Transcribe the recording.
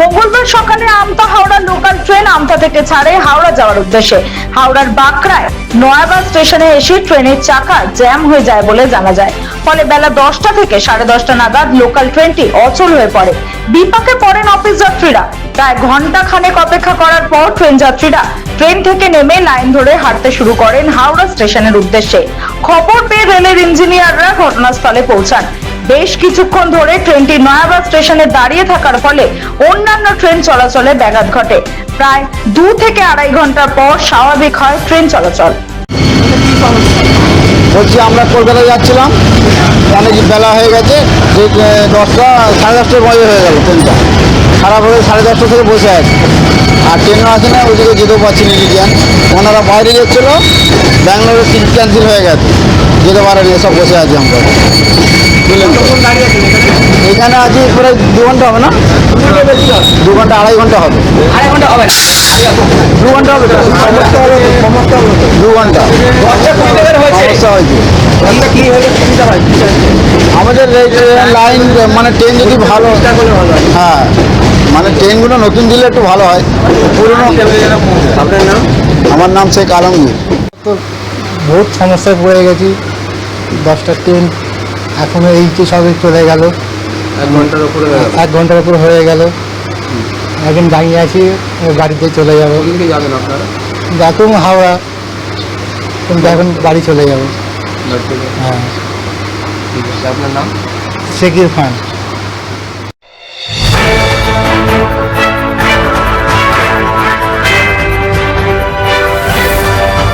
মঙ্গলবার সকালে Amta Howrah local train Amta থেকে ছাড়ে হাওড়া যাওয়ার উদ্দেশ্যে। হাওড়ার বাঁকড়ায় নয়াবাদ স্টেশনে এসে ট্রেনের চাকা জ্যাম হয়ে যায় বলে জানা যায়। ফলে বেলা দশটা থেকে সাড়ে দশটা নাগাদ লোকাল ট্রেনটি অচল হয়ে পড়ে। বিপাকে পড়েন অফিস যাত্রীরা। প্রায় ঘণ্টা খানেক অপেক্ষা করার পর ট্রেন যাত্রীরা ট্রেন থেকে নেমে লাইন ধরে হাঁটতে শুরু করেন হাওড়া স্টেশনের উদ্দেশ্যে। খবর পেয়ে রেলের ইঞ্জিনিয়াররা ঘটনাস্থলে পৌঁছান। বেশ কিছুক্ষণ ধরে ট্রেনটি নয়াবাদ স্টেশনে দাঁড়িয়ে থাকার ফলে অন্যান্য ট্রেন চলাচলে ব্যাঘাত ঘটে। প্রায় দু থেকে আড়াই ঘণ্টা পর স্বাভাবিক হয় ট্রেন চলাচল। বলছি, আমরা কলকাতায় যাচ্ছিলাম। অনেক বেলা হয়ে গেছে, যে দশটা, সাড়ে দশটার বয়ে হয়ে গেল ট্রেনটা। খারাপ হয়ে সাড়ে দশটা থেকে বসে আছে। আর ট্রেনও আসে না ওইদিকে যেতেও পারছি না রিটার্ন ওনারা বাইরে যাচ্ছিল ব্যাঙ্গালোরের টিকিট ক্যান্সেল হয়ে গেছে। যেতে পারেনি সব বসে আছি আমরা? এখানে আছি প্রায় দু ঘণ্টা হবে না? দু ঘণ্টা আড়াই ঘণ্টা হবে। আড়াই ঘণ্টা হবে না? দু ঘণ্টা হবে? দু ঘণ্টা। সমস্যা হয়েছে। কি হলে হয় আমাদের এই ট্রেন লাইন মানে ট্রেন যদি ভালো হ্যাঁ মানে ট্রেনগুলো নতুন দিলে একটু ভালো হয়। পুরনো আপনার নাম আমার নাম শেখ আলমগীর। তো বহুত সমস্যায় পড়ে গেছি। দশটা ট্রেন এখনও এই সবে চলে গেল। এক ঘণ্টার উপরে হয়ে গেল। এক ঘণ্টার উপর হয়ে গেল। এখন দাঁড়িয়ে আছি বাড়িতে চলে যাব। কোনদিকে যাবেন আপনারা? দেখুন হাওড়া। কিন্তু এখন বাড়ি চলে যাব হ্যাঁ। আপনার নাম? শেখির খান।